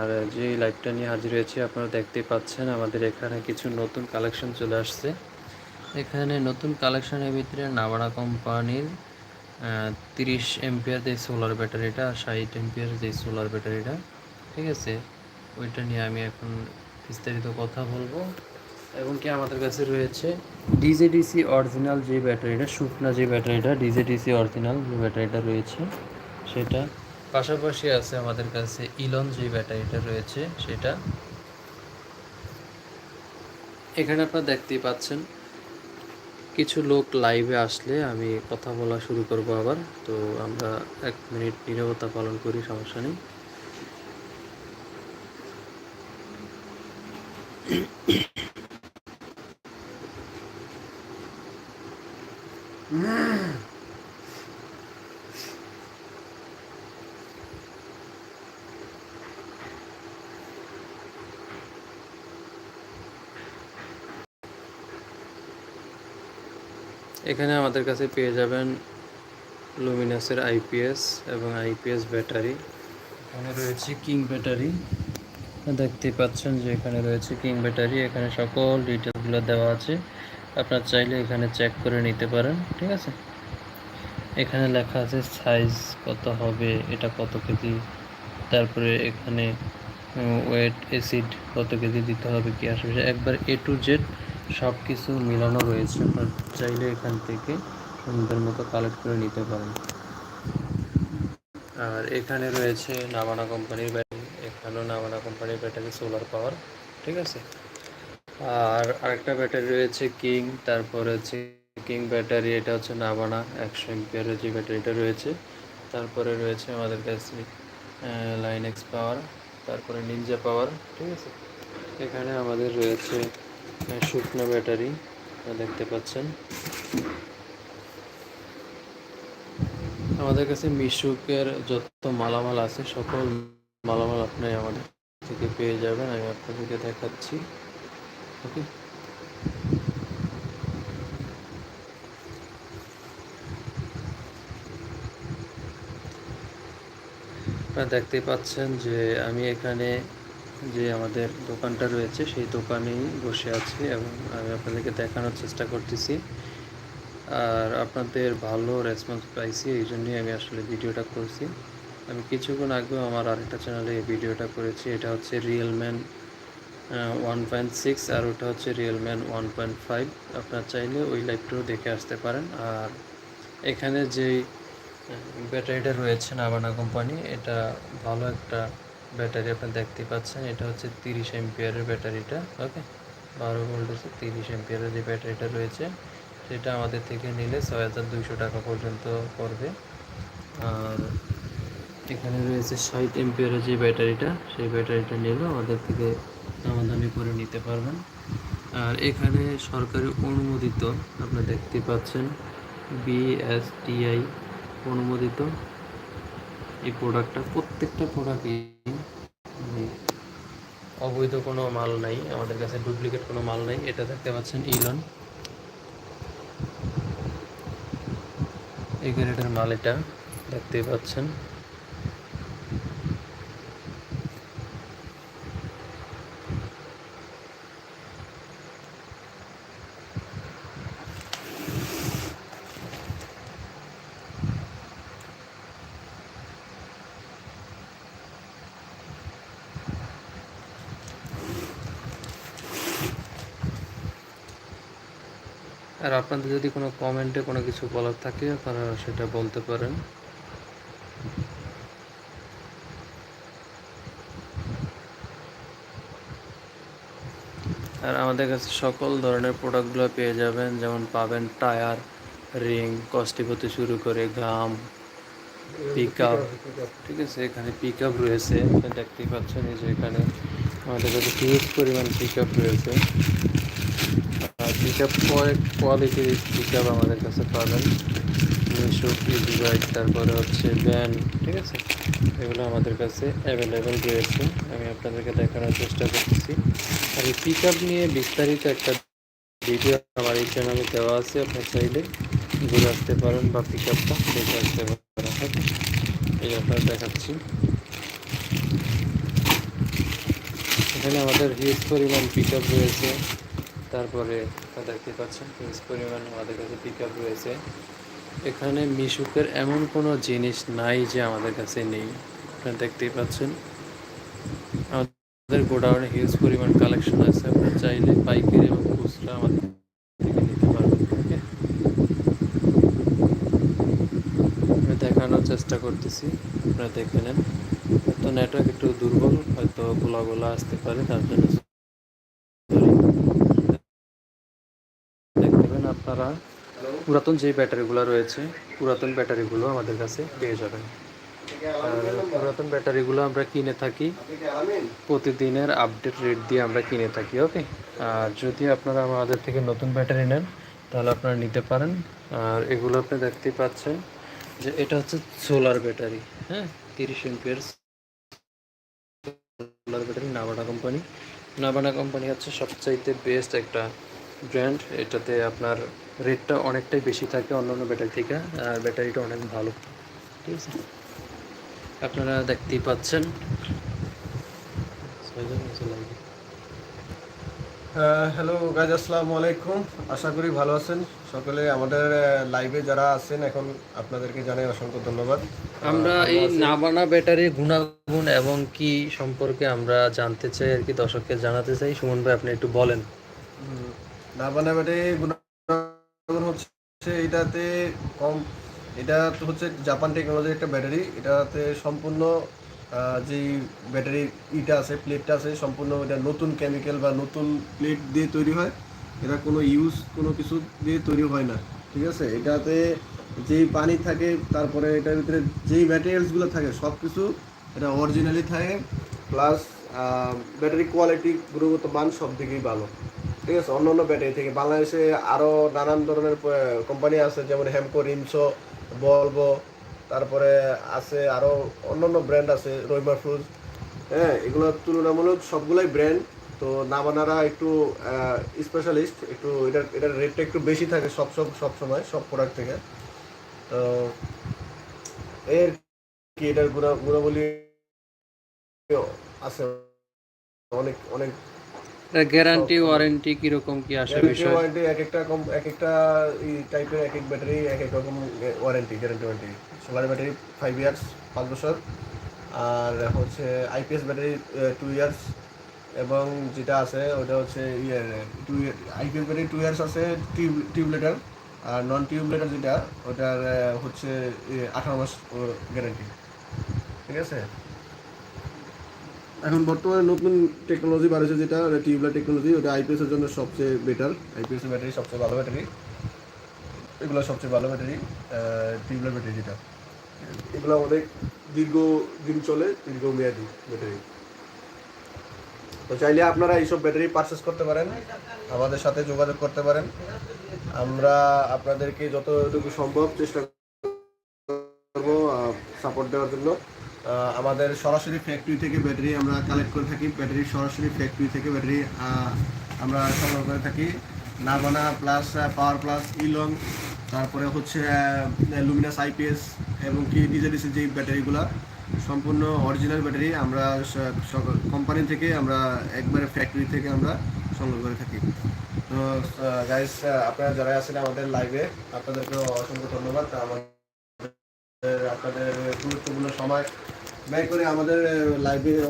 আর যে লাইভটা নিয়ে হাজির হয়েছি, আপনারা দেখতেই পাচ্ছেন আমাদের এখানে কিছু নতুন কালেকশন চলে আসছে। এখানে নতুন কালেকশনের ভিতরে নাবাড়া কোম্পানির তিরিশ এমপিয়ার যে সোলার ব্যাটারিটা আর ষাট এমপিয়ার যে সোলার ব্যাটারিটা, ঠিক আছে? ওইটা নিয়ে আমি এখন বিস্তারিত কথা বলব। এবং কি আমাদের কাছে রয়েছে ডিজেডিসি অরিজিনাল যে ব্যাটারিটা, শুকনা যে ব্যাটারিটা ডিজেডিসি অরিজিনাল যে ব্যাটারিটা রয়েছে, সেটা পাশাপাশি আছে আমাদের কাছে ইলন যে ব্যাটারিটা রয়েছে, সেটা। এখানে আপনারা দেখতেই পাচ্ছেন, কিছু লোক লাইভে আসলে আমি কথা বলা শুরু করব আবার। তো আমরা এক মিনিট নিরবতা পালন করি, সমস্যা নেই। এখানে আমাদের কাছে পেয়ে যাবেন লুমিনাসের আইপিএস এবং আইপিএস ব্যাটারি। এখানে রয়েছে কিং ব্যাটারি। দেখতে পাচ্ছেন যে এখানে রয়েছে কিং ব্যাটারি। এখানে সকল ডিটেলসগুলো দেওয়া আছে। আপনার চাইলে এখানে চেক করে নিতে পারেন, ঠিক আছে? এখানে লেখা আছে সাইজ কত হবে, এটা কত কেজি? তারপরে এখানে ওয়েট অ্যাসিড কত কেজি দিতে হবে, কি আসবে? একবার এ টু জেড সব কিছু মিলানো রয়েছে, আপনার চাইলে এখান থেকে সুন্দর মতো কালেক্ট করে নিতে পারেন। আর এখানে রয়েছে নামানা কোম্পানির ব্যাটারি এখানেও নামানা কোম্পানির ব্যাটারি সোলার পাওয়ার ঠিক আছে? আর আরেকটা ব্যাটারি রয়েছে কিং তারপর হচ্ছে কিং ব্যাটারি এটা হচ্ছে নাবানা একশো এমপিয়ারের যে ব্যাটারিটা রয়েছে, তারপরে রয়েছে আমাদের কাছে লাইন এক্স পাওয়ার তারপরে নিনজা পাওয়ার ঠিক আছে? এখানে আমাদের রয়েছে শুকনো ব্যাটারি দেখতে পাচ্ছেন। আমাদের কাছে মিশুকের যত মালামাল আছে, সকল মালামাল আপনি আমাদের থেকে পেয়ে যাবেন, আমি আপনাদেরকে দেখাচ্ছি। ওকে। আপনারা দেখতেই পাচ্ছেন যে আমি এখানে যে আমাদের দোকানটা রয়েছে, সেই দোকানেই বসে আছি এবং আমি আপনাদেরকে দেখানোর চেষ্টা করতেছি। আর আপনাদের ভালো রেসপন্স পাইছি, এই জন্যই আমি আসলে ভিডিওটা করছি। আমি কিছুক্ষণ আগেও আমার আরেকটা চ্যানেলে এই ভিডিওটা করেছি, এটা হচ্ছে রিয়েলম্যান ওয়ান পয়েন্ট সিক্স আর ওটা হচ্ছে রিয়েলম্যান ওয়ান পয়েন্ট ফাইভ আপনার চাইলে ওই লাইভটাও দেখে আসতে পারেন। আর এখানে যেই ব্যাটারিটা রয়েছে, নাবানা কোম্পানি এটা ভালো একটা ব্যাটারি আপনি দেখতে পাচ্ছেন, এটা হচ্ছে তিরিশ এমপিয়ারের ব্যাটারিটা, ওকে? বারো ভোল্টেজে তিরিশ এমপিয়ারের যে ব্যাটারিটা রয়েছে, সেটা আমাদের থেকে নিলে ছয় হাজার দুইশো টাকা পর্যন্ত পড়বে। আর এখানে রয়েছে ষাট এমপিয়ারের যে ব্যাটারিটা, সেই ব্যাটারিটা নিলেও আমাদের থেকে দামাদামি করে নিতে পারবেন। আর এখানে সরকারি অনুমোদিত, আপনারা দেখতে পাচ্ছেন বিএসটিআই অনুমোদিত। এই প্রোডাক্টটা প্রত্যেকটা প্রোডাক্টই অবৈধ কোনো মাল নাই, আমাদের কাছে ডুপ্লিকেট কোনো মাল নাই। এটা দেখতে পাচ্ছেন ইলন এই গ্রেডের মাল এটা, দেখতে পাচ্ছেন আর আপনাদের যদি কোনো কমেন্টে কোনো কিছু বলার থাকে, আপনারা সেটা বলতে পারেন। আর আমাদের কাছে সকল ধরনের প্রোডাক্টগুলো পেয়ে যাবেন, যেমন পাবেন টায়ার রিং কস্টিক হতে শুরু করে গাম পিক ঠিক আছে? এখানে পিক রয়েছে দেখতেই পাচ্ছেন, এই যে এখানে আমাদের কাছে হিউজ পরিমাণ পিক রয়েছে। কয়েক কোয়ালিটির আপ আমাদের কাছে পাবেন। মিশো তারপরে হচ্ছে ব্যান ঠিক আছে? এগুলো আমাদের কাছে অ্যাভেলেবেল রয়েছে। আমি আপনাদেরকে দেখানোর চেষ্টা করতেছি। আর এই পিক নিয়ে বিস্তারিত একটা ভিডিও আমার এই চ্যানেলে দেওয়া আছে। আপনার চাইলে ঘুরে আসতে পারেন বা পিক আপটা দেখে আসতে পারেন। এই আপনার দেখাচ্ছি। এখানে আমাদের হিউজ পরিমাণ পিক রয়েছে। তারপরে দেখতে পাচ্ছেন হিউজ পরিমাণ আমাদের কাছে পিক রয়েছে। এখানে মিশুকের এমন কোনো জিনিস নাই যে আমাদের কাছে নেই। আপনারা দেখতেই পাচ্ছেন। আমাদের গোডাউনে হিউজ পরিমাণ কালেকশন আছে। আপনারা চাইলে পাইকারি এবং খুচরা আমাদের দেখানোর চেষ্টা করতেছি। আপনারা দেখে নেন। তো নেটওয়ার্ক একটু দুর্বল, হয়তো গোলা গোলা আসতে পারে, তার জন্য sorry। দেখতে পাবেন আপনারা পুরাতন যে ব্যাটারিগুলো রয়েছে, পুরাতন ব্যাটারিগুলো আমাদের কাছে পেয়ে যাবেন। পুরাতন ব্যাটারিগুলো আমরা কিনে থাকি, প্রতিদিনের আপডেট রেট দিয়ে আমরা কিনে থাকি ওকে আর যদি আপনারা আমাদের থেকে নতুন ব্যাটারি নেন, তাহলে আপনারা নিতে পারেন। আর এগুলো আপনি দেখতেই পাচ্ছেন যে এটা হচ্ছে সোলার ব্যাটারি হ্যাঁ? তিরিশ ampere solar battery Nabana company Nabana company হচ্ছে সবচাইতে বেস্ট একটা ব্র্যান্ড এটাতে আপনার রেটটা অনেকটাই বেশি থাকে অন্য অন্য ব্যাটারি থেকে আর ব্যাটারিটা অনেক ভালো। ঠিক আছে? আপনারা দেখতেই পাচ্ছেন। হ্যালো গাইজ আসসালামু আলাইকুম। আশা করি ভালো আছেন। সকলে আমাদের লাইভে যারা আছেন এখন আপনাদেরকে জানাই অসংখ্য ধন্যবাদ। আমরা এই নাবানা ব্যাটারির গুণাগুণ এবং কি সম্পর্কে আমরা জানতে চাই আর কি দর্শককে জানাতে চাই। সুমন ভাই আপনি একটু বলেন। নাবানা ব্যাটারি হচ্ছে এটাতে কম এটা তো হচ্ছে জাপান টেকনোলজির একটা ব্যাটারি। এটাতে সম্পূর্ণ আহ, যেই ব্যাটারির ইটা আছে প্লেটটা আছে সম্পূর্ণ এটা নতুন কেমিক্যাল বা নতুন প্লেট দিয়ে তৈরি হয়। এটা কোনো ইউজ কোনো কিছু দিয়ে তৈরি হয় না ঠিক আছে? এটাতে যেই পানি থাকে তারপরে এটার ভিতরে যেই ম্যাটেরিয়ালসগুলো থাকে সব কিছু এটা অরিজিনালি থাকে প্লাস ব্যাটারি কোয়ালিটি গুণগত মান সব দিকেই ভালো। ঠিক আছে অন্য অন্য ব্যাটারি থেকে। বাংলাদেশে আরও নানান ধরনের কোম্পানি আছে, যেমন হেমকো রিমসো বলব তারপরে আছে আরও অন্য অন্য ব্র্যান্ড আছে রইমা ফ্রুজ হ্যাঁ এগুলোর তুলনামূলক সবগুলাই ব্র্যান্ড তো নামানারা একটু স্পেশালিস্ট একটু এটার এটার রেটটা একটু বেশি থাকে সব সব সব সময়, সব প্রোডাক্ট থেকে। তো এর কি এটার গুণা, গুণাবলী আছে? অনেক অনেক গ্যারান্টি ওয়ারেন্টি কীরকম কি আসে বিষয়? ওয়ারেন্টি এক একটা কম এক একটা টাইপের এক এক ব্যাটারি এক এক রকম warranty guarantee warranty solar battery five years পাঁচ বছর। আর হচ্ছে আইপিএস ব্যাটারি টু ইয়ার্স এবং যেটা আছে ওটা হচ্ছে ইয়ে two IPS battery two years আছে টিউব টিউবলেটার আর নন টিউবলেটার যেটা ওটার হচ্ছে আঠারো মাস গ্যারান্টি ঠিক আছে? এখন বর্তমানে নতুন টেকনোলজি বাড়ছে যেটা টিউবলার টেকনোলজি ওটা আইপিএস এর জন্য সবচেয়ে বেটার আইপিএস ব্যাটারি সবচেয়ে ভালো ব্যাটারি এগুলো সবচেয়ে ভালো ব্যাটারি টিউবলার ব্যাটারি যেটা। এগুলো অনেক দীর্ঘ দিন চলে দীর্ঘ মেয়াদি ব্যাটারি তো চাইলে আপনারা এইসব ব্যাটারি পারচেস করতে পারেন আমাদের সাথে যোগাযোগ করতে পারেন। আমরা আপনাদেরকে যতটুকু সম্ভব চেষ্টা করব সাপোর্ট দেওয়ার জন্য। আমাদের সরাসরি ফ্যাক্টরি থেকে ব্যাটারি আমরা কালেক্ট করে থাকি। ব্যাটারি সরাসরি ফ্যাক্টরি থেকে ব্যাটারি আমরা সংগ্রহ করে থাকি। নারবানা প্লাস পাওয়ার প্লাস ইলং তারপরে হচ্ছে লুমিনাস আইপিএস এবং কি ডিজেডিসি যে ব্যাটারিগুলো সম্পূর্ণ অরিজিনাল ব্যাটারি আমরা কোম্পানি থেকে আমরা একবারে ফ্যাক্টরি থেকে আমরা সংগ্রহ করে থাকি। তো গাইস আপনারা যারা আছেন আমাদের লাইভে আপনাদেরকে অসংখ্য ধন্যবাদ। আমাদের আপনাদের গুরুত্বপূর্ণ সময় ব্যয় করে আমাদের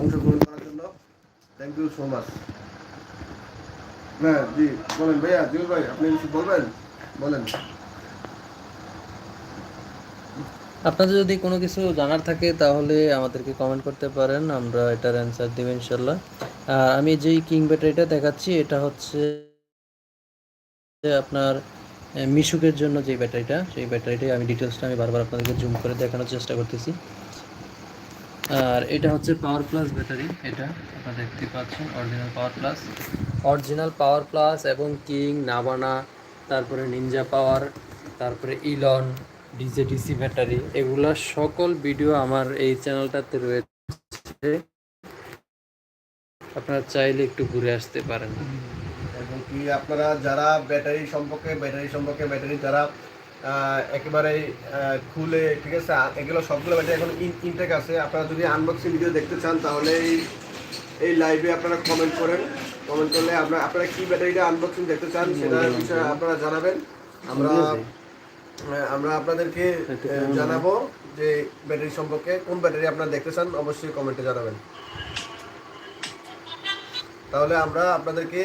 অংশগ্রহণ করার জন্য। থ্যাংক ইউ সো মাচ হ্যাঁ জি, বলেন ভাইয়া জিউল ভাই, আপনি কিছু বলবেন? বলেন। আপনাদের যদি কোনো কিছু জানার থাকে, তাহলে আমাদেরকে কমেন্ট করতে পারেন, আমরা এটার অ্যান্সার দেব ইনশাল্লাহ আর আমি যেই কিং ব্যাটারিটা দেখাচ্ছি, এটা হচ্ছে আপনার মিশুকের জন্য যে ব্যাটারিটা, সেই ব্যাটারিটাই আমি ডিটেলসটা আমি বারবার আপনাদেরকে জুম করে দেখানোর চেষ্টা করতেছি। আর এটা হচ্ছে পাওয়ার প্লাস ব্যাটারি, এটা আপনারা দেখতে পাচ্ছেন original power plus original power plus এবং কিং নাবানা তারপরে নিনজা পাওয়ার তারপরে ইলন ডিজে ডিসি ব্যাটারি, এগুলা সকল ভিডিও আমার এই চ্যানেলটাতে রয়েছে। আপনারা চাইলে একটু ঘুরে আসতে পারেন। কি আপনারা যারা ব্যাটারি সম্পর্কে ব্যাটারি সম্পর্কে ব্যাটারি যারা একেবারে খুলে ঠিক আছে? এগুলো সবগুলো ব্যাটারি এখন ইনটেক আছে। আপনারা যদি আনবক্সিং ভিডিও দেখতে চান তাহলে এই এই লাইভে আপনারা কমেন্ট করেন। কমেন্ট করলে আমরা আপনারা কী ব্যাটারিটা আনবক্সিং দেখতে চান সেটা বিষয়ে আপনারা জানাবেন। আমরা আমরা আপনাদেরকে জানাব যে ব্যাটারি সম্পর্কে কোন ব্যাটারি আপনারা দেখতে চান অবশ্যই কমেন্টে জানাবেন। তাহলে আমরা আপনাদেরকে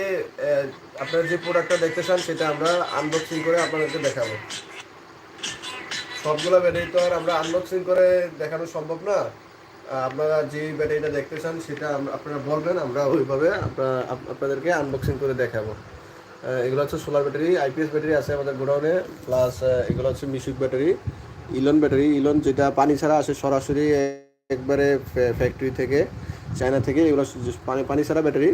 আপনারা যে প্রোডাক্টটা দেখতে চান, সেটা আমরা আনবক্সিং করে আপনাদেরকে দেখাবো। সবগুলো ব্যাটারি তো আর আমরা আনবক্সিং করে দেখানো সম্ভব না। আপনারা যে ব্যাটারিটা দেখতে চান, সেটা আপনারা বলবেন, আমরা ওইভাবে আপনাদেরকে আনবক্সিং করে দেখাবো। এগুলো হচ্ছে সোলার ব্যাটারি আইপিএস ব্যাটারি আছে আমাদের গোডাউনে প্লাস এগুলো হচ্ছে Mishuk battery Elon battery Elon যেটা পানি ছাড়া আসে সরাসরি একবারে ফ্যাক্টরি থেকে চায়না থেকে, এগুলো পানি পানি ছাড়া ব্যাটারি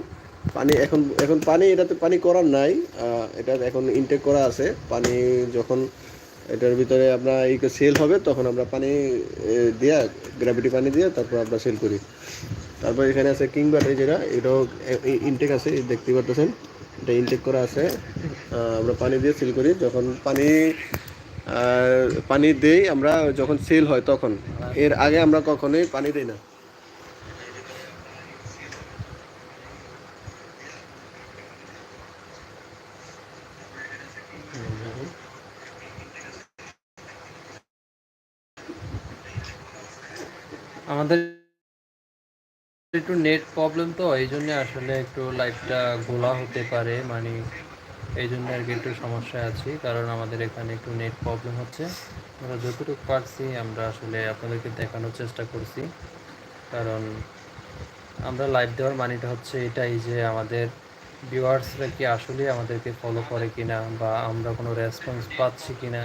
পানি এখন এখন পানি, এটাতে পানি করার নাই এটা এখন ইনটেক করা আছে। পানি যখন এটার ভিতরে আমরা এই সেল হবে, তখন আমরা পানি দিয়া গ্র্যাভিটি পানি দিয়ে তারপর আমরা সেল করি। তারপর এখানে আছে কিং ব্যাটারি যেটা, এটাও ইনটেক আছে, দেখতে পাচ্ছেন এটা ইনটেক করা আছে। আমরা পানি দিয়ে সেল করি। যখন পানি পানি দেই, আমরা যখন সেল হয় তখন, এর আগে আমরা কখনোই পানি দিই না। আমাদের একটু নেট প্রবলেম তো, এই জন্য আসলে একটু লাইফটা গোলা হতে পারে। মানে এই জন্য আর কি একটু সমস্যায় আছি, কারণ আমাদের এখানে একটু নেট প্রবলেম হচ্ছে। আমরা যতটুকু পারছি, আমরা আসলে আপনাদেরকে দেখানোর চেষ্টা করছি। কারণ আমরা লাইভ দেওয়ার মানেটা হচ্ছে এটাই যে আমাদের ভিউয়ার্সরা কি আসলে আমাদেরকে ফলো করে কিনা, বা আমরা কোনো রেসপন্স পাচ্ছি কিনা।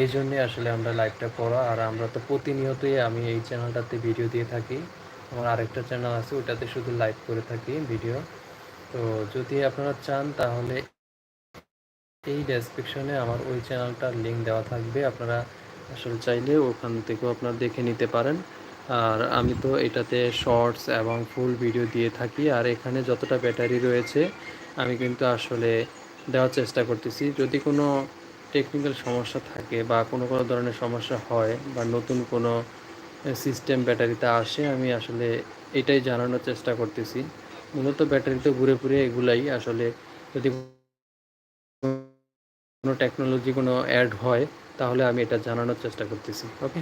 এই জন্যে আসলে আমরা লাইভটা করা, আর আমরা তো প্রতিনিয়তই আমি এই চ্যানেলটাতে ভিডিও দিয়ে থাকি। আমার আরেকটা চ্যানেল আছে ওটাতে শুধু লাইভ করে থাকি ভিডিও তো যদি আপনারা চান, তাহলে এই ডেসক্রিপশনে আমার ওই চ্যানেলটার লিঙ্ক দেওয়া থাকবে। আপনারা আসলে চাইলে ওখান থেকেও আপনারা দেখে নিতে পারেন। আর আমি তো এটাতে শর্টস এবং ফুল ভিডিও দিয়ে থাকি, আর এখানে যতটা ব্যাটারি রয়েছে, আমি কিন্তু আসলে দেওয়ার চেষ্টা করতেছি। যদি কোনো টেকনিক্যাল সমস্যা থাকে বা কোনো কোনো ধরনের সমস্যা হয় বা নতুন কোনো সিস্টেম ব্যাটারিতে আসে, আমি আসলে এটাই জানানোর চেষ্টা করতেছি। মূলত ব্যাটারিতে ঘুরে ফিরে এগুলাই আসলে যদি কোনো টেকনোলজি কোনো অ্যাড হয়, তাহলে আমি এটা জানানোর চেষ্টা করতেছি ওকে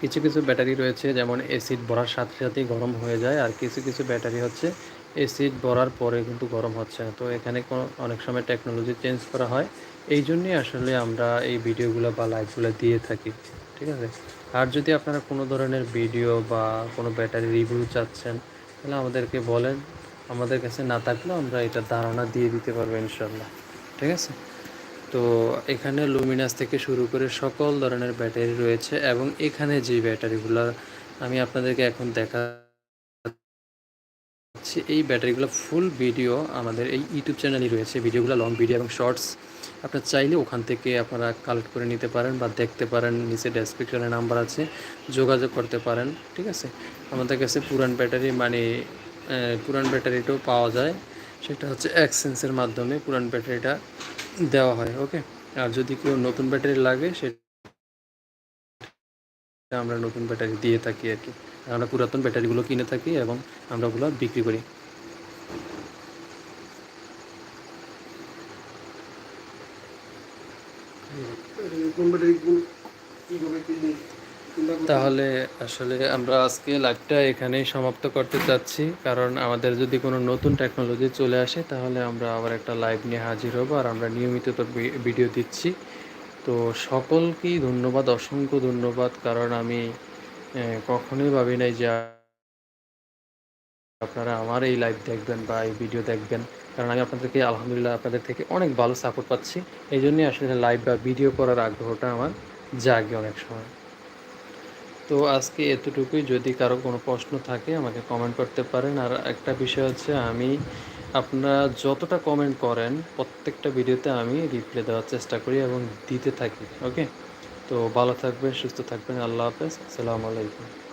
কিছু কিছু ব্যাটারি রয়েছে, যেমন এসিড ভরার সাথে সাথেই গরম হয়ে যায়, আর কিছু কিছু ব্যাটারি হচ্ছে এসিড ভরার পরে কিন্তু গরম হচ্ছে না। তো এখানে কোনো, অনেক সময় টেকনোলজি চেঞ্জ করা হয় এই জন্যই আসলে আমরা এই ভিডিওগুলো বা লাইভগুলো দিয়ে থাকি, ঠিক আছে? আর যদি আপনারা কোনো ধরনের ভিডিও বা কোনো ব্যাটারি রিভিউ চাচ্ছেন, তাহলে আমাদেরকে বলেন। আমাদের কাছে না থাকলেও আমরা এটা ধারণা দিয়ে দিতে পারব ইনশাল্লাহ, ঠিক আছে? তো এখানে লুমিনাস থেকে শুরু করে সকল ধরনের ব্যাটারি রয়েছে এবং এখানে যে ব্যাটারিগুলো আমি আপনাদেরকে এখন দেখা এই ব্যাটারিগুলো ফুল ভিডিও আমাদের এই ইউটিউব চ্যানেলই রয়েছে। ভিডিওগুলো লং ভিডিও এবং শর্টস আপনার চাইলে ওখান থেকে আপনারা কালেক্ট করে নিতে পারেন বা দেখতে পারেন, নিচে ডেসক্রিপশনে নাম্বার আছে, যোগাযোগ করতে পারেন, ঠিক আছে? আমাদের কাছে পুরান ব্যাটারি মানে পুরান ব্যাটারিটাও পাওয়া যায়, সেটা হচ্ছে এক্সচেঞ্জের মাধ্যমে পুরান ব্যাটারিটা দেওয়া হয় ওকে আর যদি কেউ নতুন ব্যাটারি লাগে, সেটা আমরা নতুন ব্যাটারি দিয়ে থাকি আর কি। আমরা পুরাতন ব্যাটারিগুলো কিনে থাকি এবং আমরা ওগুলো বিক্রি করি কোন ব্যাটারি কোন কীভাবে কি কোনটা কোনটা- তাহলে আসলে আমরা আজকে লাইভটা এখানেই সমাপ্ত করতে চাচ্ছি, কারণ আমাদের যদি কোনো নতুন টেকনোলজি চলে আসে, তাহলে আমরা আবার একটা লাইভ নিয়ে হাজির হব আর আমরা নিয়মিত তো ভিডিও দিচ্ছি। তো সকলকেই ধন্যবাদ, অসংখ্য ধন্যবাদ, কারণ আমি কখনোই ভাবি নাই যে আপনারা আমার এই লাইভ দেখবেন বা এই ভিডিও দেখবেন। কারণ আমি আপনাদেরকে, আলহামদুলিল্লাহ, আপনাদের থেকে অনেক ভালো সাপোর্ট পাচ্ছি। এই জন্যই আসলে লাইভ বা ভিডিও করার আগ্রহটা আমার জাগে অনেক সময়। তো আজকে এতটুকুই। যদি কারও কোনো প্রশ্ন থাকে, আমাকে কমেন্ট করতে পারেন। আর একটা বিষয় হচ্ছে, আমি আপনারা যতটা কমেন্ট করেন, প্রত্যেকটা ভিডিওতে আমি রিপ্লাই দেওয়ার চেষ্টা করি এবং দিতে থাকি ওকে তো ভালো থাকবেন, সুস্থ থাকবেন। আল্লাহ হাফেজ। আসসালামু আলাইকুম।